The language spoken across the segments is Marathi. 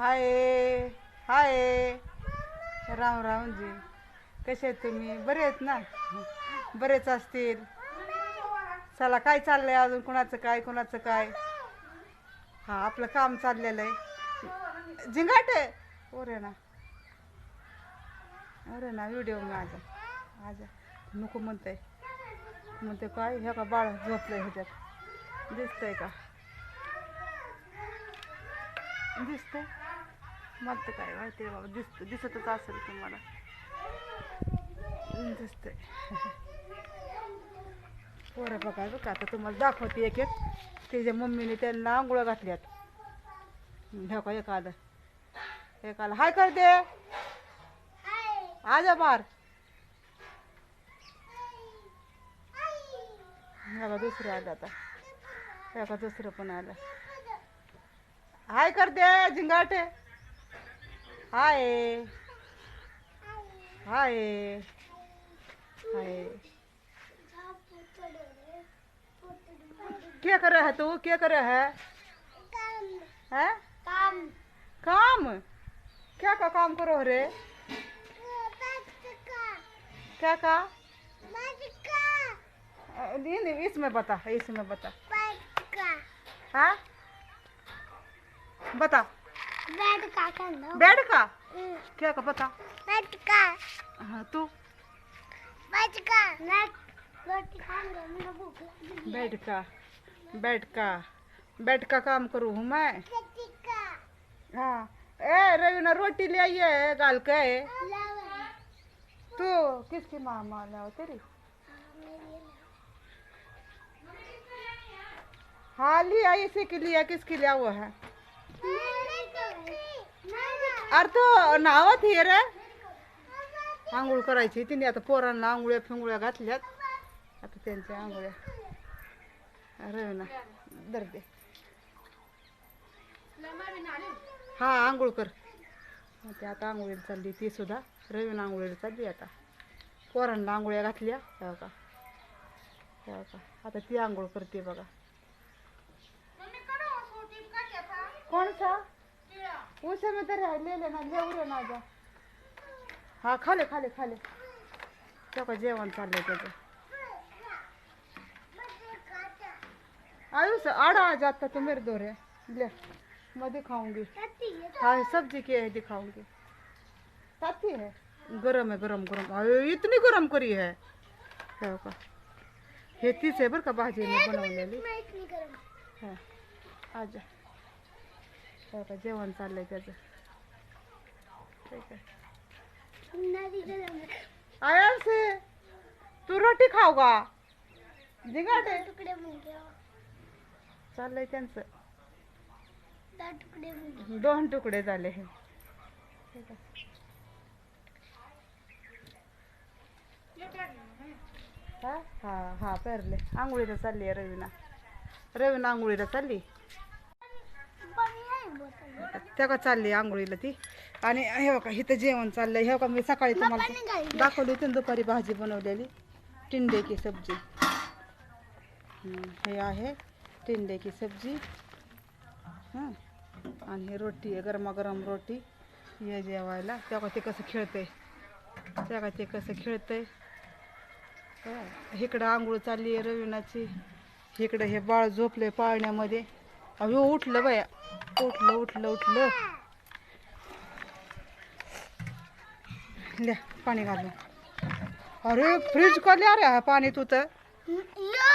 हाय हाय. राम राम जी. कसे आहेत तुम्ही? बरे आहेत ना? बरेच असतील. चला काय चाललंय अजून? कुणाचं काय कुणाचं काय? हा आपलं काम चाललेलं आहे. झिंगाट आहे? ओरे ना. अरे ना व्हिडिओ माझा माझा नको म्हणतंय. म्हणते काय? हे का बाळ झोपलंय ह्याच्यात. दिसतंय का? दिसतंय. मला तर काय माहिती आहे बाबा दिसत दिसतच असेल तुम्हाला. दिसतंय. पोरं बघा बघा आता तुम्हाला दाखवते एक एक. त्याच्या मम्मीने त्यांना आंघोळ घातल्यात. ह्या का एक आलं एक आलं हाय कर दे. आजा बार. ह्या दुसरं आलं आता. ह्या का दुसरं पण आलं. हाय कर दे झिंगाटे. हाय हाय हाय क्या कर रहा है तू? क्या कर रहा है? हैं? काम। काम? क्या का काम करो रे? क्या का? नहीं नहीं इसमें बता इसमें बता। हाँ? बता। बेड का क्या का बता हाँ तू? बेड का। बेड का। बेड का काम करूँ हूँ मैं। हाँ। ए रवीना रोटी ले आई है गाल के तू किसकी माँ माँ लाओ तेरी? हाँ लिया इसी के लिए किसके लिया हुआ है? अरे तो नावत ही रे. आंघोळ करायची तिने आता पोरांना आंघोळ्या फिंगुळ्या घातल्यात. आता त्यांच्या आंघोळ्या. अरे ना दर्दे हा आंघोळ कर. ते आता आंघोळीला चालली ती सुद्धा. रवीन आंघोळीला चालली आता. पोरांना आंघोळ्या घातल्या. हो का हो का आता ती आंघोळ करते बघा. कोणसा उसे में तर ले लेना ले उरे ना जा। हा खाले खाले खाले तेव्हा जेवण चाललंय त्याचं आयुष आड़ा आ जाता तो मेरे दो रे ले मैं दिखाऊँगी। हाँ सब्ज़ी की है दिखाऊँगी। साथी है? गरम है गरम गरम। अरे इतनी गरम करी है। हो का तीच आहे बरं का भाजीने बनवलेली हा आजा हो जेवण चाललंय त्याचं. ठीक आहे. आया तू रोटी खाऊ का? निघा टुकड़े मुंगे चाललंय त्यांचं. दोन तुकडे झाले. हे हा? हा हा पेरले. आंघोळीला चालली आहे रवीना. रवीना आंघोळीला चालली? त्या का चालली आंघोळीला ती. आणि हे बघा इथं जेवण चाललंय. हे बघा मी सकाळी तुम्हाला दाखवली होती दुपारी भाजी बनवलेली. टिंड्याची सब्जी. हम्म, हे आहे टिंड्याची सब्जी. हां. आणि हे रोटी आहे गरमागरम रोटी. ये जेवायला. तेव्हा ते कसं खेळतंय. तेव्हा ते कसं खेळतंय. हा, इकडं आंघोळ चालली आहे रविनाची. इकडं हे बाळ झोपले पाळण्यामध्ये. अहो उठलं बाया. उठलं उठलं उठलं. ल्या पाणी घालून. अरे फ्रीज का लिया रे हा पाणी तू तर. दिया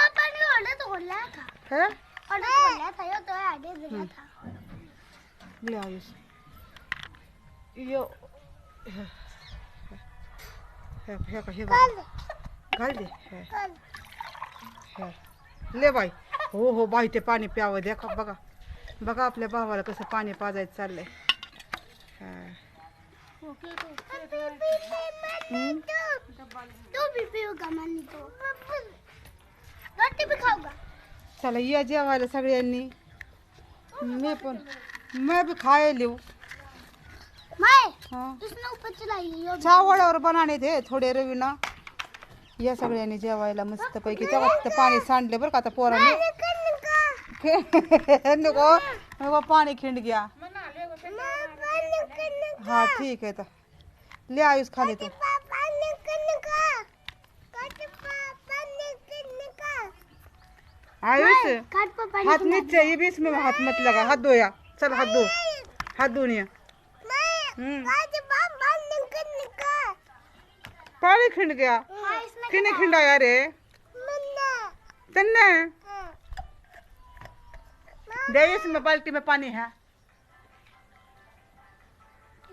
घाल दे. ले बाई. हो हो बाई ते पाणी प्यावं द्या का बघा. बघा आपल्या भावाला कसं पाणी पाजायचं चाललंय. हा. तू तो चला या जेवायला सगळ्यांनी. मी पण मैं भी खाए लिऊ मैं हाँ. उसने ऊपर चलाई यो चावळावर बनाने थे थोडे रवीना. या सगळ्यांनी जेवायला मस्त पैकी तेव्हा तिथं पाणी सांडले बरं का आता पोराने. नको. पाणी खिंड गया हा ठीक आहे तर. ले आयुष खाली तो आयुष हाथ नीचे ये भी इसमें हाथ मत लगा. हाथ धो या चल हाथ धो. हाथ धो नहीं. हम्म. पानी खिंड गया। किने खिंडाया रे? तन्ने? दे इसमें बाल्टी में पानी है।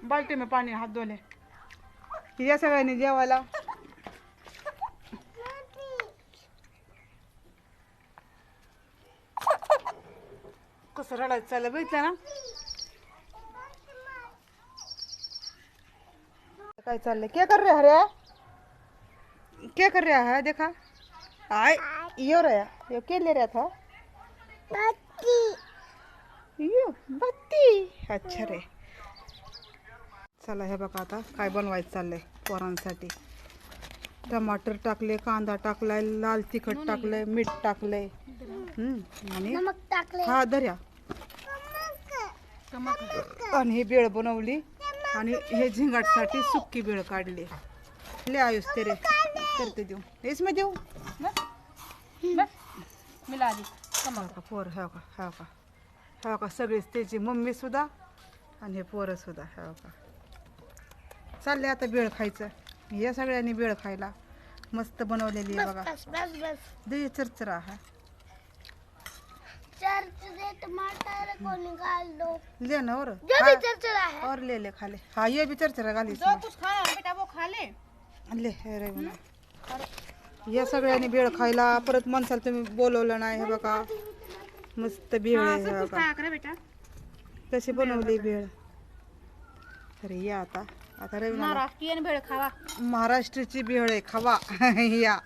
बाल्टी में पानी है, हाथ धो ले। या सगळ्यांनी जेवायला कसं रडायचं चाललं बघितलं ना। काय चाललंय क्या कर रहा है रे? क्या कर रहा है? देखा। आय यो रहा यो क्या ले रहा था? यो बत्ती। अच्छा रे। चला हे बघा आता काय बनवायचं चाललंय पोरांसाठी. टमाटर टाकले कांदा टाकलाय लाल तिखट टाकलंय मीठ टाकलंय. हम्म, आणि? नमक टाकले हा धर्या आणि ही बेळ बनवली. आणि हे झिंगाटसाठी सुक्की बेळ काढली. ले आयुष तेरे करते देऊ. इसमें देऊ. मिला दी. हो का पोर हो का हो का. हो का सगळीच त्याची मम्मी सुद्धा आणि हे पोरं सुद्धा हो का. चालले आता बेळ खायचं. या सगळ्यांनी बेळ खायला. मस्त बनवलेली आहे बघा. बस बस बस. दे चरचरा हा. चर्च से टमाटर को निकाल दो ले ना और जो भी चरचरा है और ले ले खा ले. हाँ ये भी चरचरा खा ली जो कुछ खाया बेटा वो खा ले. ले रे म्हणा. या सगळ्यांनी बेळ खायला परत माणसाला तुम्ही बोलवलं नाही हे बघा. मस्त बेळ आहे हे बघा. कशी बनवली बेळ अरे या आता. आता रविना महाराष्ट्रीयन भेळ खावा. महाराष्ट्राची बेळ आहे खावा. या.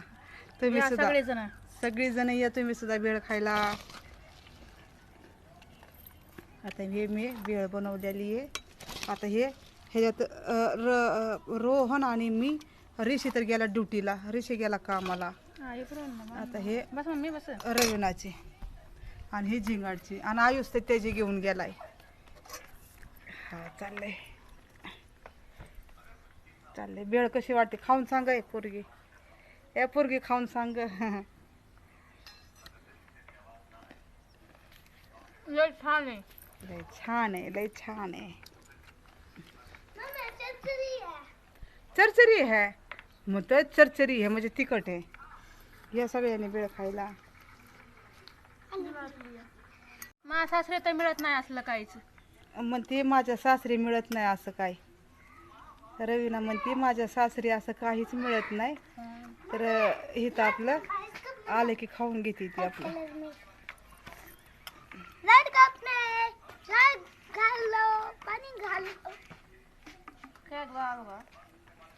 तुम्ही या सुद्धा. सगळे जण सगळी जण या तुम्ही सुद्धा बेळ खायला. आता हे मी बेळ बनवलेली आहे. आता हे ह्याच्यात अ, र अ, रोहन आणि मी ऋषी तर गेला ड्युटीला ऋषी गेला कामाला. आता हे बस मम्मी बस. रविनाची आणि ही झिंगाडची आणि आयुष ते त्याची घेऊन गेलाय. हा चाललंय. चाललंय. बेळ कशी वाटते? खाऊन सांग ए पोरगी. ए पोरगी खाऊन सांग. लय छान आहे. लय छान आहे लय छान आहे. मम्मी चरचरी है चरचरी आहे? मग तर चरचरी आहे म्हणजे तिखट आहे. या सगळ्यांनी बेळ खायला. मा सासरे तर मिळत नाही असलं काहीच. म्हणते माझ्या सासरी मिळत नाही असं काय? रवीना म्हणते माझ्या सासरी असं काहीच मिळत नाही. तर इथं आपलं आलं की खाऊन घेते ती आपलं.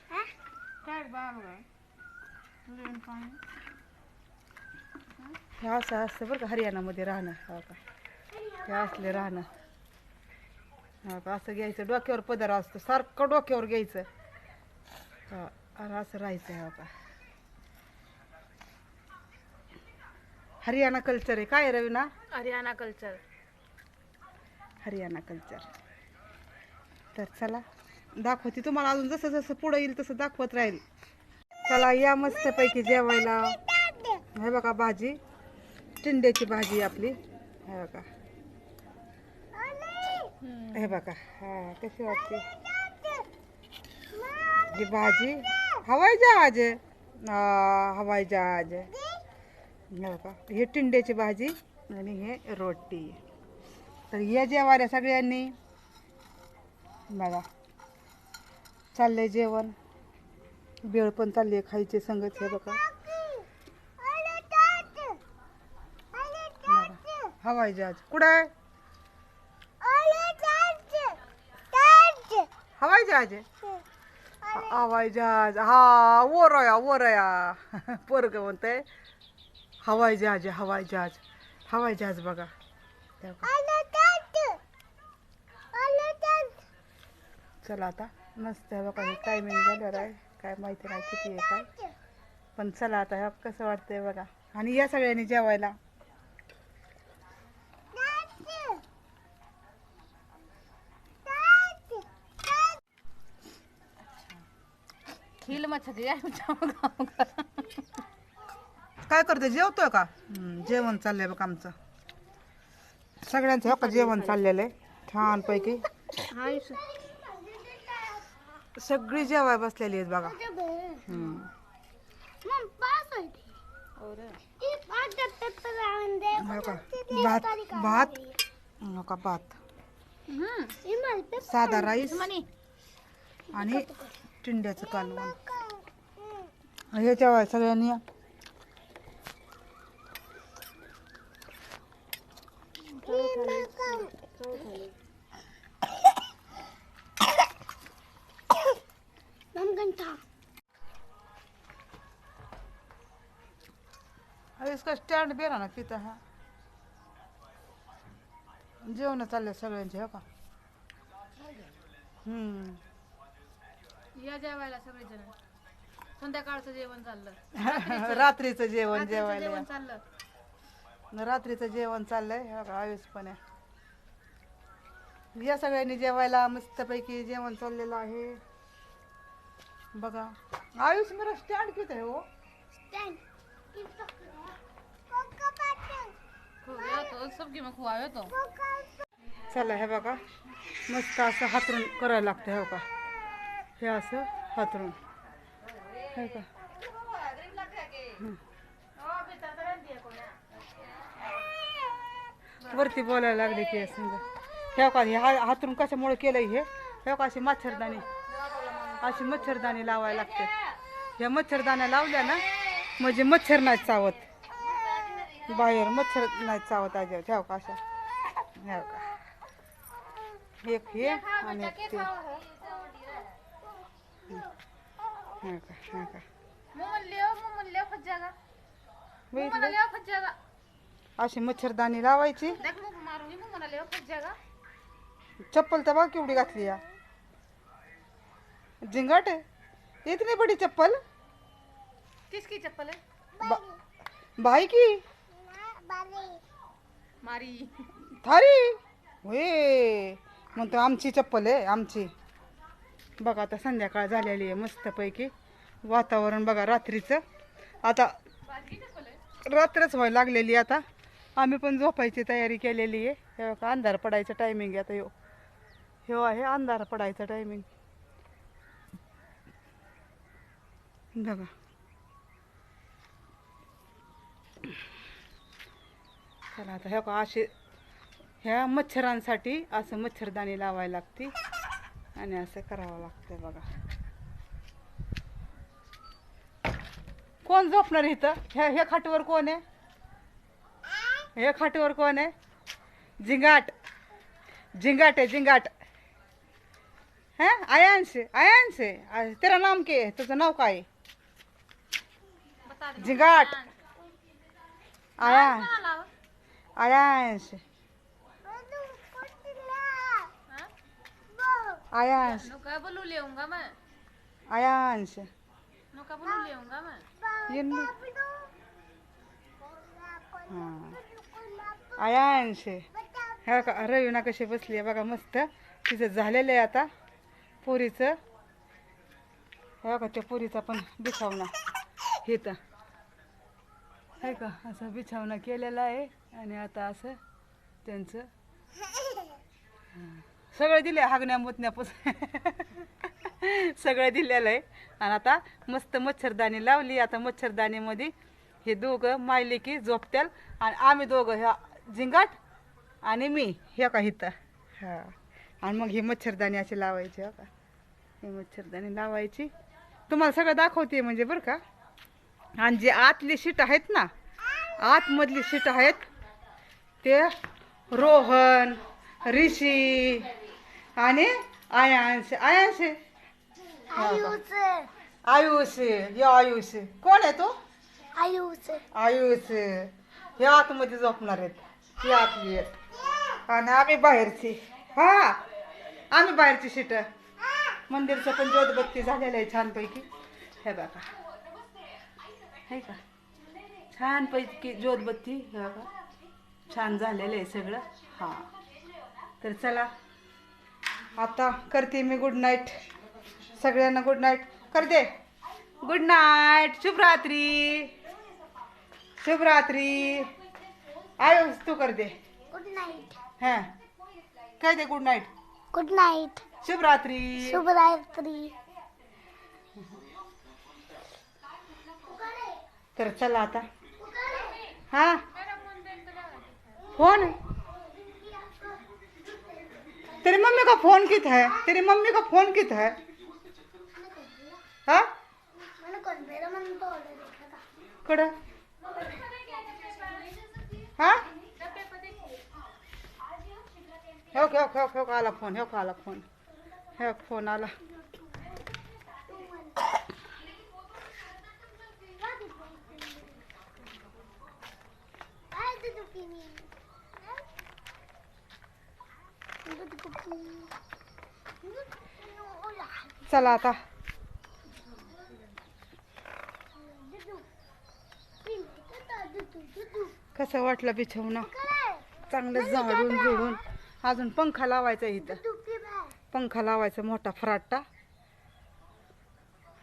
काय बाळ बघा हाँ? हे असं असतं बरं का हरियाणामध्ये राहणं हो का हे असले राहणं हो का असं घ्यायचं डोक्यावर पदर असतो सारखं डोक्यावर घ्यायचं हा असं राहायचं हो का हरियाणा कल्चर आहे काय रवीना हरियाणा कल्चर हरियाणा कल्चर तर चला दाखवते. तुम्हाला अजून जसं जसं पुढं येईल तसं दाखवत राहील. चला या मस्तपैकी जेवायला. हे बघा भाजी. टिंड्याची भाजी आपली. हे बघा. हे बघा. हा कशी वाटते? ही भाजी. हवाई जहाज. हा, हवाई जहाज. हे बघा. हे टिंड्याची भाजी आणि हे रोटी. तर या जेवाऱ्या सगळ्यांनी. बघा. चाललंय जेवण. बेळ पण चालली आहे खायचे संगत हे बघा. बघा. हवाई जहाज. कुठं आहे? हवाई जहाज आहे? हवाई जहाज. हा ओरया ओरया पोरग म्हणतंय हवाई जहाज आहे हवाई जहाज. हवाई जहाज बघा. चला आता. मस्त आहे बघा हे टायमिंग झालं आहे. काय माहिती नाही किती आहे काय. पण चला आता कसं वाटतंय बघा. आणि या सगळ्यांनी जेवायला. खील काय करते जेवतोय का? जेवण चाललंय बघ आमचं. सगळ्यांचं जेवण चाललेलं आहे? छानपैकी. सगळी जेवाय बसलेली आहेत बघा. हम्म. हो का भात भात हो का भात साधा राईस आणि टिंड्याचं कालवण. हे जेवाय सगळ्यांनी या. मग घंटा अरे स्टँड बेरा ना तिथं हा. जेवण चालले सगळ्यांचे हो का? हम्म. या जेवायला सगळेजण. संध्याकाळचं जेवण चाललं. रात्रीचं जेवण रात्रीचं जेवायला जेवण. चाललं. रात्रीचं जेवण चाललंय हो का? आयुष पण आहे. या सगळ्यांनी जेवायला मस्तपैकी जेवण चाललेलं आहे. बघा आयुष मेरा स्टँड किती आहे हो? पकडा. चला हे बघा. मस्त असं हातरून करायला लागतं हे का हे असं हातरून. हे का वरती बोलायला लागली की समजा. हे का हे हा- हातरून कशामुळे केलंय हे? हे का अशी मच्छरदाणी. अशी मच्छरदाणी लावायला लागते. ह्या मच्छरदाण्या लावल्या ना म्हणजे मच्छर नाही चावत. बाहेर मच्छर नाही चावत अजिबात ठेव का अशा? हे का? एक हे आणि एक ते. हे हे जागा. अशी मच्छरदाणी लावायची. चप्पल तर बघ केवढी घातली या. झिंगाट इतनी बडी चप्पल. किसकी चप्पल है बा- भाई की. मारी. थारी? होय. म्हणतो आमची चप्पल आहे आमची. बघा आता संध्याकाळ झालेली आहे मस्तपैकी. वातावरण बघा रात्रीचं. आता रात्रच व्हायला लागलेली आता. आम्ही पण झोपायची तयारी केलेली आहे. हे बघा अंधार पडायचं टायमिंग आहे आता ह्यो ह्यो आहे अंधार पडायचं टायमिंग बघा. चला आता हे का असे ह्या मच्छरांसाठी असं मच्छरदाणी लावायला लागते. आणि असं करावं लागतं बघा. कोण झोपणार इथं? ह्या ह्या खाटीवर कोण आहे? ह्या खाटीवर कोण आहे? झिंगाट झिंगाट आहे झिंगाट है आयांश आयांश. आहे तेरा नाम के? तुझं नाव काय झिंगाट आया. आयांश? हाँ? बघ. आयांश नुका बोलू लेऊंगा मैं. आयांश नुका बोलू लेऊंगा मैं. ये न- बघ. हां आयांश ह्या का रवीना कशी बसली आहे बघा मस्त. तिचं झालेलं आहे आता पोरीचं. ह्या का त्या पोरीचा पण बिछावना. हे तर. आहे का असं बिछावना केलेला आहे. आणि आता असं त्यांचं सगळं दिले हागण्या मुतण्यापासून सगळं दिलेलं आहे. आणि आता मस्त मच्छरदाणी लावली. आता मच्छरदाणीमध्ये हे दोघं मायले की झोपत्याल आणि आम्ही दोघं ह्या झिंगाट आणि मी हे का इथं हां. आणि मग ही मच्छरदाणी अशी लावायची हो का ही मच्छरदाणी लावायची. तुम्हाला सगळं दाखवते म्हणजे बरं का? आणि जे आतली शीट आहेत ना आतमधली शीट आहेत ते रोहन ऋषी आणि आयांश. आयांश? आयुष. हे आयुष. कोण आहे तो? आयुष. आयुष. हे आतमध्ये झोपणार आहेत. ही आतली आहेत. आणि आम्ही बाहेरची. हा. आम्ही बाहेरची सीट. मंदिरचं पण ज्योतबत्ती झालेलं आहे छानपैकी. हे बघा. हे का? छानपैकी ज्योतबत्ती हे बघा. छान झालेलं आहे सगळं. हां. तर चला. आता करते मी गुड नाईट सगळ्यांना गुड नाईट कर दे गुड नाईट शुभरात्री. शुभरात्री. आय तू कर दे गुड नाईट हा. काय दे गुड नाईट गुड नाईट शुभरात्री. शुभरात्री. तर चला आता. हा? फ़ोन तेरी मम्मी का फ़ोन कित है? तेरी मम्मी का फ़ोन कित है? हो? हो? हो हो आला फ़ोन हो आला फ़ोन हो फ़ोन, आला। चला आता. कसं वाटलं बिछवणं? चांगलं झाडून झुडून अजून पंखा लावायचा इथं. पंखा लावायचा मोठा फराटा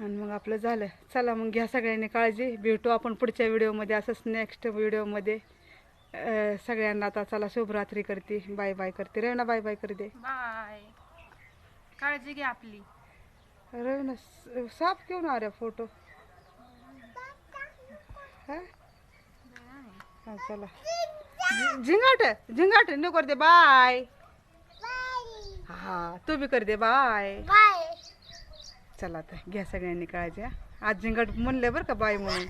आणि मग आपलं झालं. चला मग घ्या सगळ्यांनी काळजी. भेटू आपण पुढच्या व्हिडिओमध्ये. असंच नेक्स्ट व्हिडिओमध्ये. सगळ्यांना आता चला शुभरात्री करते. बाय बाय करते. रेवणा बाय बाय करते. बाय. काळजी घ्या आपली. रेवना स- साफ घेऊन आ रे फोटो. हा? चला. झिंगाट झिंगाट नको कर दे बाय. हा तू बी कर दे बाय. चला आता घ्या सगळ्यांनी काळजी. आज झिंगाट म्हणले बरं का बाय म्हणून.